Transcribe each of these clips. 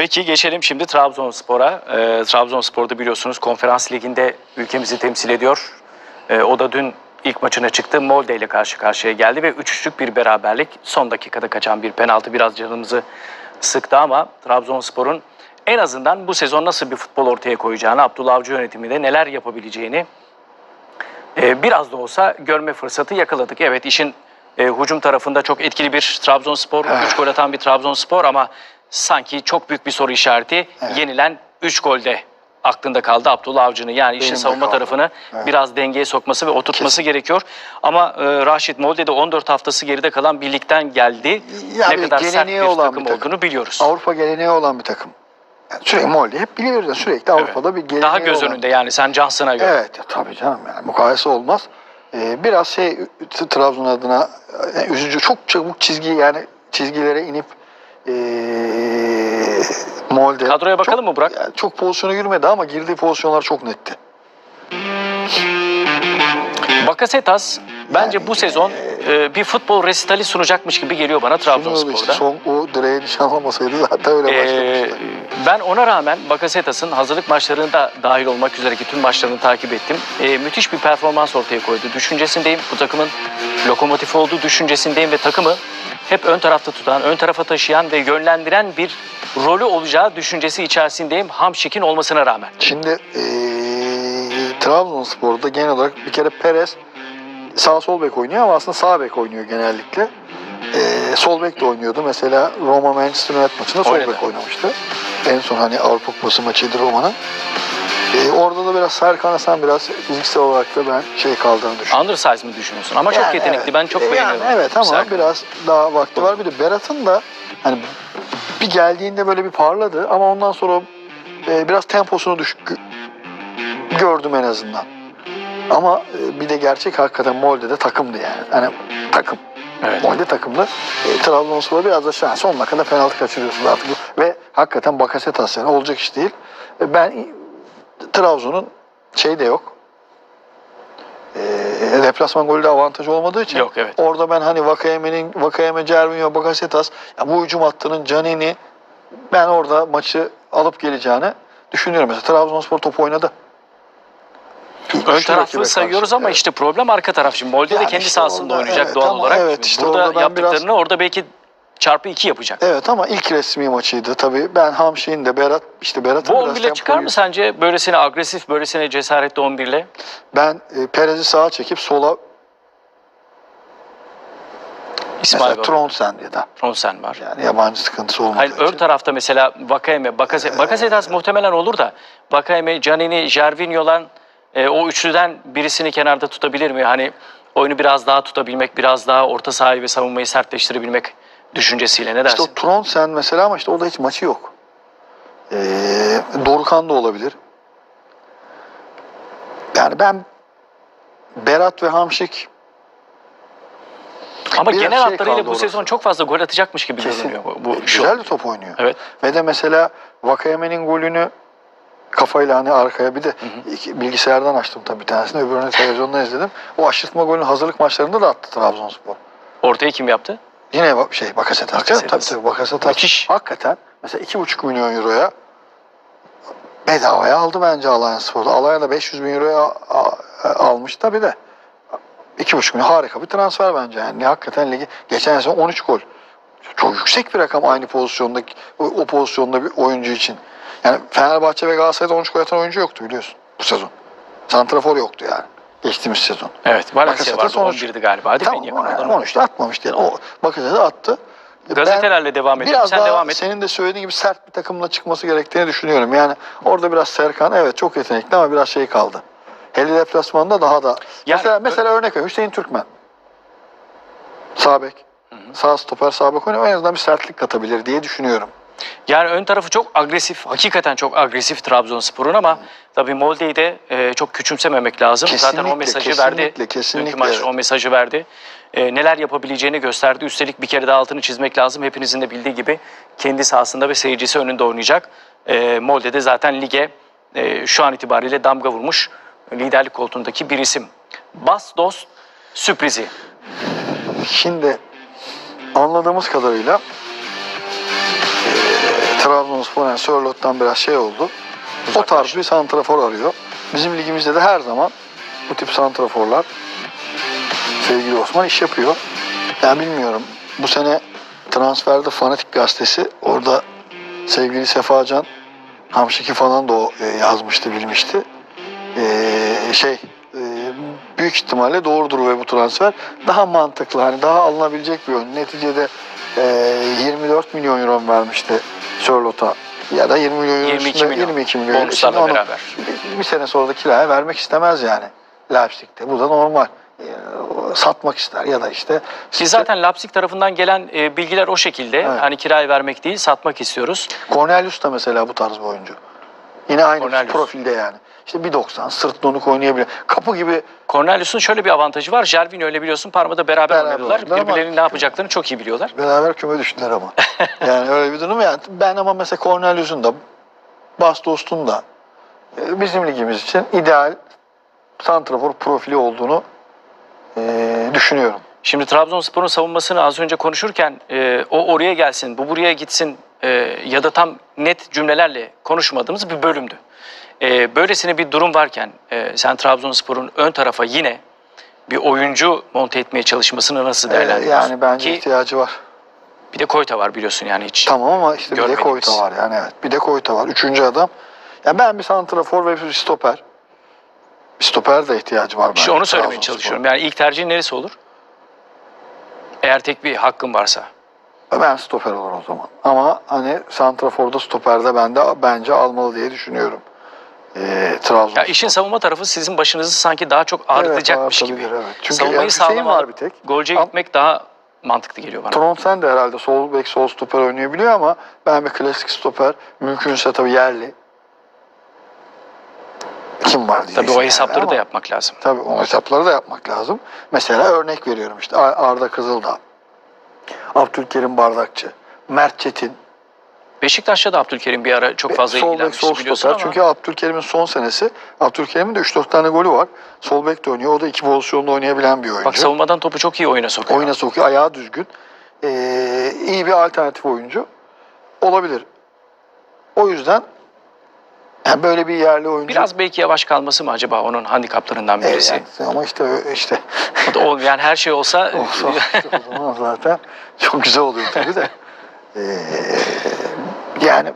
Peki geçelim şimdi Trabzonspor'a. Ee, Trabzonspor'da biliyorsunuz konferans liginde ülkemizi temsil ediyor. Ee, o da dün ilk maçına çıktı. Molde ile karşı karşıya geldi ve 3-3'lük bir beraberlik. Son dakikada kaçan bir penaltı biraz canımızı sıktı ama Trabzonspor'un en azından bu sezon nasıl bir futbol ortaya koyacağını, Abdullah Avcı yönetiminde neler yapabileceğini e, biraz da olsa görme fırsatı yakaladık. Evet işin e, hücum tarafında çok etkili bir Trabzonspor, 3 gol atan bir Trabzonspor ama sanki çok büyük bir soru işareti. Yenilen 3 golde aklında kaldı Abdullah Avcı'nın. Yani işin Benim de savunma kaldı. tarafını Evet. biraz dengeye sokması ve oturtması gerekiyor. Ama e, Raşit Molde'de 14 haftası geride kalan birlikten geldi. Ya ne kadar sert bir olan takım, bir takım. olduğunu biliyoruz. Avrupa geleneği olan bir takım. Yani sürekli Molde hep biliyoruz ya sürekli Avrupa'da bir geleneği Daha göz olan. önünde yani sen Johnson'a göre. Evet tabii canım yani mukayese olmaz. Ee, biraz şey Trabzon adına e, üzücü çok çabuk çizgi yani çizgilere inip ee, Molde. Kadroya bakalım çok, mı Burak? yani çok pozisyona girmedi ama girdiği pozisyonlar çok netti. Bakasetas bence bu sezon e, bir futbol resitali sunacakmış gibi geliyor bana Trabzonspor'da. işte son o direğe nişanlamasaydı zaten öyle Ee, başlamıştı. ben ona rağmen Bakasetas'ın hazırlık maçlarında dahil olmak üzereki tüm maçlarını takip ettim. Ee, müthiş bir performans ortaya koydu. Düşüncesindeyim. Bu takımın lokomotif olduğu düşüncesindeyim ve takımı hep ön tarafta tutan, ön tarafa taşıyan ve yönlendiren bir rolü olacağı düşüncesi içerisindeyim. Hamşik'in olmasına rağmen. Şimdi eee Trabzonspor'da genel olarak bir kere Perez sağ sol bek oynuyor ama aslında sağ bek oynuyor genellikle. Eee sol bek de oynuyordu. Mesela Roma Manchester United maçında sol bek oynamıştı. En son hani Avrupa Kupası maçıydı Roma'nın. Eee, orada da biraz Serkan Hasan biraz fiziksel olarak da ben şey kaldığını düşünüyorum. Undersize mı düşünüyorsun? Ama çok Yani yetenekli. evet. Ben çok E, yani beğeniyorum. evet ama Serkan. biraz daha vakti var. Bir de Berat'ın da hani bir geldiğinde böyle bir parladı ama ondan sonra e, biraz temposunu düşük gördüm en azından. Ama e, bir de gerçek hakikaten Molde'de takımdı yani. Hani takım. Evet. Molde takımda. E, Trabzonspor biraz da şans. Son dakikada penaltı kaçırıyorsunuz artık. Ve hakikaten Bakasetas yani olacak iş değil. E, ben Trabzon'un şey de yok. E, deplasman golü de avantajı olmadığı için Yok, evet. orada ben hani Vakayeme'nin Vakayeme, Cervinho, Bakasetas ya bu hücum hattının Canini ben orada maçı alıp geleceğini düşünüyorum. Mesela Trabzonspor top oynadı. Ön tarafı sayıyoruz ama Evet. işte problem arka taraf. Şimdi Molde de Yani kendi işte sahasında orada, oynayacak evet, doğal ama olarak. evet, işte Burada orada yaptıklarını biraz- orada belki çarpı iki yapacak. Evet ama ilk resmi maçıydı tabii. Ben Hamşik'in de Berat işte Berat'ın Bu biraz 11'le çıkar mı sence? Böylesine agresif, böylesine cesaretli 11'le. Ben e, Perez'i sağa çekip sola İsmail mesela. Tronsen ya da Tronsen var. yani yabancı sıkıntısı olmadığı Hayır, ön için. tarafta mesela Vakayeme, Bakase, Bakasetas muhtemelen olur da Vakayeme, Canini, Jervinho'lan e, o üçlüden birisini kenarda tutabilir mi? Hani oyunu biraz daha tutabilmek, biraz daha orta sahayı ve savunmayı sertleştirebilmek düşüncesiyle ne dersin? İşte o Tronsen mesela ama işte o da hiç maçı yok. Ee, Dorukan da olabilir. Yani ben Berat ve Hamşik Ama biraz genel şey hatlarıyla bu orası. sezon çok fazla gol atacakmış gibi kesin görünüyor. Bu, bu şu. güzel de top oynuyor. Evet. Ve de mesela Vakayeme'nin golünü kafayla hani arkaya bir de iki- bilgisayardan açtım tabii bir tanesini öbürünü televizyondan izledim. O aşırtma golünü hazırlık maçlarında da attı Trabzonspor. Ortaya kim yaptı? Yine bak- şey canım. Bakasetas. Tabii tabii Bakasetas. Müthiş. Hakikaten mesela iki buçuk milyon euroya bedavaya aldı bence Alanya Spor'da. Alanya da 500 bin euroya a- a- almış tabii de. iki buçuk milyon harika bir transfer bence yani. Hakikaten ligi geçen sene 13 gol. Çok yüksek bir rakam aynı pozisyonda o, o pozisyonda bir oyuncu için. Yani Fenerbahçe ve Galatasaray'da 13 gol atan oyuncu yoktu biliyorsun bu sezon. Santrafor yoktu yani. Geçtiğimiz sezon. Evet. Valencia vardı. sonuç. 11'di galiba değil Tamam mi? Yakın. 13'te atmamıştı yani. O Bakasetas attı. Ben- Gazetelerle devam edelim. Biraz Sen daha devam et. senin de söylediğin gibi sert bir takımla çıkması gerektiğini düşünüyorum. Yani orada biraz Serkan evet çok yetenekli ama biraz şey kaldı. Hele deplasmanda daha da. Yani- mesela, mesela örnek ver Hüseyin Türkmen. Sağ bek. Sağ stoper sağ bek oynuyor. En azından bir sertlik katabilir diye düşünüyorum. Yani ön tarafı çok agresif. Hakikaten çok agresif Trabzonspor'un ama tabii Molde'yi de e, çok küçümsememek lazım. Zaten o Kesinlikle, mesajı kesinlikle, verdi. kesinlikle, maç evet. o mesajı verdi. E, neler yapabileceğini gösterdi. Üstelik bir kere daha altını çizmek lazım. Hepinizin de bildiği gibi kendi sahasında ve seyircisi önünde oynayacak. E, Molde'de zaten lige e, şu an itibariyle damga vurmuş liderlik koltuğundaki bir isim. Bas Dost sürprizi. Şimdi anladığımız kadarıyla Trabzonspor yani Sörlot'tan biraz şey oldu. O tarz bir santrafor arıyor. Bizim ligimizde de her zaman bu tip santraforlar sevgili Osman iş yapıyor. Yani bilmiyorum. Bu sene transferde Fanatik gazetesi orada sevgili Sefacan Hamşiki falan da o e, yazmıştı bilmişti. E, şey e, büyük ihtimalle doğrudur ve bu transfer daha mantıklı hani daha alınabilecek bir oyun. Neticede 24 milyon euro vermişti Sörlot'a ya da 20 milyon euro 22 üstünde- milyon. 22 milyon euro. Şimdi onu beraber. bir, bir sene sonra da kiraya vermek istemez yani Leipzig'te. Bu da normal. E, satmak ister ya da işte Ki zaten Leipzig tarafından gelen e, bilgiler o şekilde. Evet. Hani kiraya vermek değil, satmak istiyoruz. Cornelius da mesela bu tarz bir oyuncu. Yine aynı Cornelius. profilde yani. İşte 1.90 sırt donuk oynayabilir. Kapı gibi Cornelius'un şöyle bir avantajı var. Jervinho öyle biliyorsun parmada beraber, Beraber oynadılar. oynadılar ama- Birbirlerinin ne yapacaklarını çok iyi biliyorlar. beraber küme düştüler ama. yani öyle bir durum yani. Ben ama mesela Cornelius'un da Bastos'un da e, bizim ligimiz için ideal santrafor profili olduğunu e, düşünüyorum. Şimdi Trabzonspor'un savunmasını az önce konuşurken e, o oraya gelsin, bu buraya gitsin e, ya da tam net cümlelerle konuşmadığımız bir bölümdü. E, böylesine bir durum varken e, sen Trabzonspor'un ön tarafa yine bir oyuncu monte etmeye çalışmasını nasıl E, değerlendiriyorsun? yani bence Ki ihtiyacı var. bir de Koyta var biliyorsun yani hiç. Tamam ama işte bir de. Koyta var yani evet. Bir de Koyta var. Üçüncü adam. Ya ben bir santrafor ve bir stoper. Bir stoper de ihtiyacı var bence. İşte onu söylemeye çalışıyorum. Yani ilk tercihin neresi olur? Eğer tek bir hakkın varsa. Ben stoper olur o zaman. Ama hani santraforda stoperde ben de bence almalı diye düşünüyorum. Ee, Trabzon. Ya işin savunma tarafı sizin başınızı sanki daha çok ağrıtacakmış gibi. Evet. Çünkü Savunmayı sağlam var bir tek. golcüye gitmek daha mantıklı geliyor bana. Tronsen de herhalde sol bek sol stoper oynayabiliyor ama ben bir klasik stoper mümkünse tabii yerli. Kim var diyeceksin Tabii o yani hesapları ama- da yapmak lazım. Tabii o hesapları da yapmak lazım. Mesela örnek veriyorum işte Ar- Arda Kızıldağ, Abdülkerim Bardakçı, Mert Çetin. Beşiktaş'ta da Abdülkerim bir ara çok fazla sol bek sol biliyorsun stoper. ama Çünkü Abdülkerim'in son senesi, Abdülkerim'in de 3-4 tane golü var. Sol bek de oynuyor. O da iki pozisyonda oynayabilen bir oyuncu. bak savunmadan topu çok iyi oyuna sokuyor. Oyuna sokuyor, ayağı düzgün. Ee, iyi bir alternatif oyuncu olabilir. O yüzden yani böyle bir yerli oyuncu. Biraz belki yavaş kalması mı acaba onun handikaplarından birisi? yani ama işte işte O da ol- yani her şey olsa olsa o zaman zaten çok güzel oluyor tabii de. Ee, yani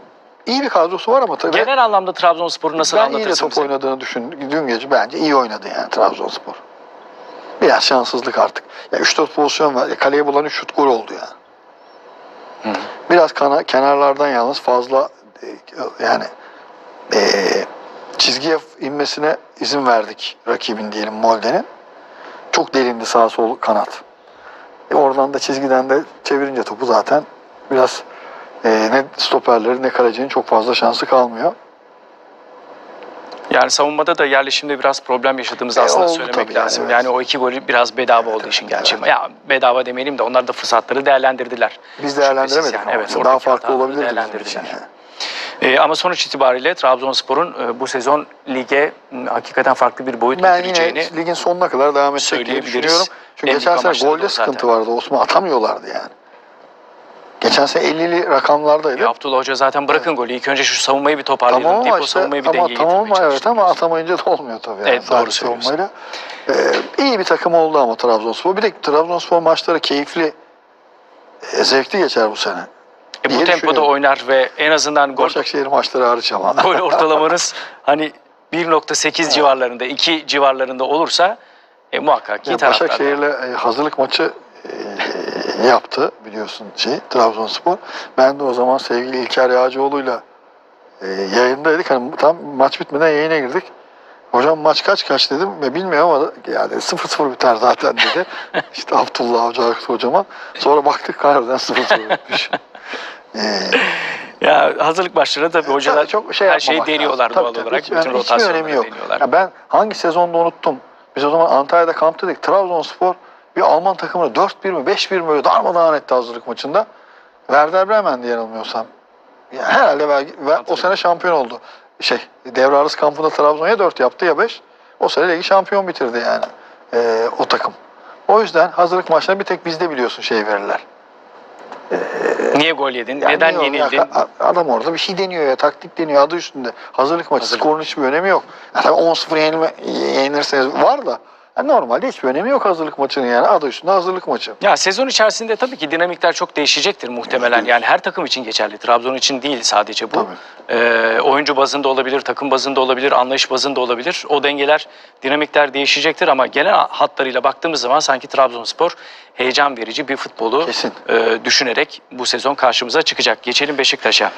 iyi bir kadrosu var ama tabii. genel anlamda Trabzonspor'u nasıl ben iyi de anlatırsın top bize? oynadığını düşün. Dün gece bence iyi oynadı yani Trabzonspor. Biraz şanssızlık artık. Ya 3-4 pozisyon var. Ya kaleye bulan 3 şut gol oldu yani. Hı. Biraz kana, kenarlardan yalnız fazla e, yani e, çizgiye inmesine izin verdik rakibin diyelim Molde'nin. Çok delindi sağ sol kanat. E, oradan da çizgiden de çevirince topu zaten biraz e, ne stoperleri ne kalecinin çok fazla şansı kalmıyor. Yani savunmada da yerleşimde biraz problem yaşadığımızı E, aslında söylemek tabii yani, lazım. evet. Yani o iki golü biraz bedava olduğu için gerçi. Ya bedava demeyelim de onlar da fırsatları değerlendirdiler. Biz değerlendiremedik Şüphesiz yani, ama evet, daha farklı olabilirdi değerlendirdiler. Yani. Ee, ama sonuç itibariyle Trabzonspor'un e, bu sezon lige m, hakikaten farklı bir boyut Ben getireceğini yine ligin sonuna kadar devam edecek diye düşünüyorum. Çünkü En geçen sene golde sıkıntı vardı. Osman atamıyorlardı yani. Geçen sene 50'li rakamlardaydı. Ya Abdullah Hoca zaten bırakın golü. İlk önce şu savunmayı bir toparlayalım. Tamam ama deyip o işte savunmayı bir ama dengeye tamam getirmeye evet ama atamayınca da olmuyor tabii. Yani. Evet, doğru söylüyorsun. Ee, iyi bir takım oldu ama Trabzonspor. Bir de Trabzonspor maçları keyifli, e, zevkli geçer bu sene. E, bu tempoda oynar ve en azından gol, Başakşehir maçları hariç ama. gol ortalamanız hani 1.8 civarlarında, 2 civarlarında olursa e, muhakkak ki Yani taraftarlar. Başakşehir'le e, hazırlık maçı e, yaptı biliyorsun şey Trabzonspor. Ben de o zaman sevgili İlker Yağcıoğlu'yla e, yayındaydık. Hani tam maç bitmeden yayına girdik. Hocam maç kaç kaç dedim ve bilmiyorum ama yani 0-0 biter zaten dedi. işte Abdullah Hoca hocama. Sonra baktık harbiden 0-0 bitmiş. E, Ya hazırlık başlarında tabii hocalar çok şey her şeyi deniyorlar lazım. doğal Tabii, tabii. olarak. Hiç- Bütün yani hiçbir önemi yok. deniyorlar. Ya ben hangi sezonda unuttum. Biz o zaman Antalya'da kamptaydık. Trabzonspor bir Alman takımını 4-1 mi 5-1 mi böyle darmadağın etti hazırlık maçında. Werder Bremen'di yanılmıyorsam. Yani herhalde ve, ve o sene şampiyon oldu. Şey devre arası kampında Trabzon ya 4 yaptı ya 5. O sene ligi şampiyon bitirdi yani ee, o takım. O yüzden hazırlık maçlarını bir tek bizde biliyorsun şey verirler. Niye gol yedin? Yani Neden yok, yenildin? ya, adam orada bir şey deniyor ya. Taktik deniyor adı üstünde. Hazırlık maçı. Hazırlık. Skorun hiçbir önemi yok. Ya, tabii 10-0 yenilme, yenilirseniz var da. Yani normalde hiçbir önemi yok hazırlık maçının yani. Adı üstünde hazırlık maçı. Ya sezon içerisinde tabii ki dinamikler çok değişecektir muhtemelen. Yani her takım için geçerli. Trabzon için değil sadece bu. Ee, oyuncu bazında olabilir, takım bazında olabilir, anlayış bazında olabilir. O dengeler, dinamikler değişecektir ama genel hatlarıyla baktığımız zaman sanki Trabzonspor heyecan verici bir futbolu Kesin. e, düşünerek bu sezon karşımıza çıkacak. Geçelim Beşiktaş'a.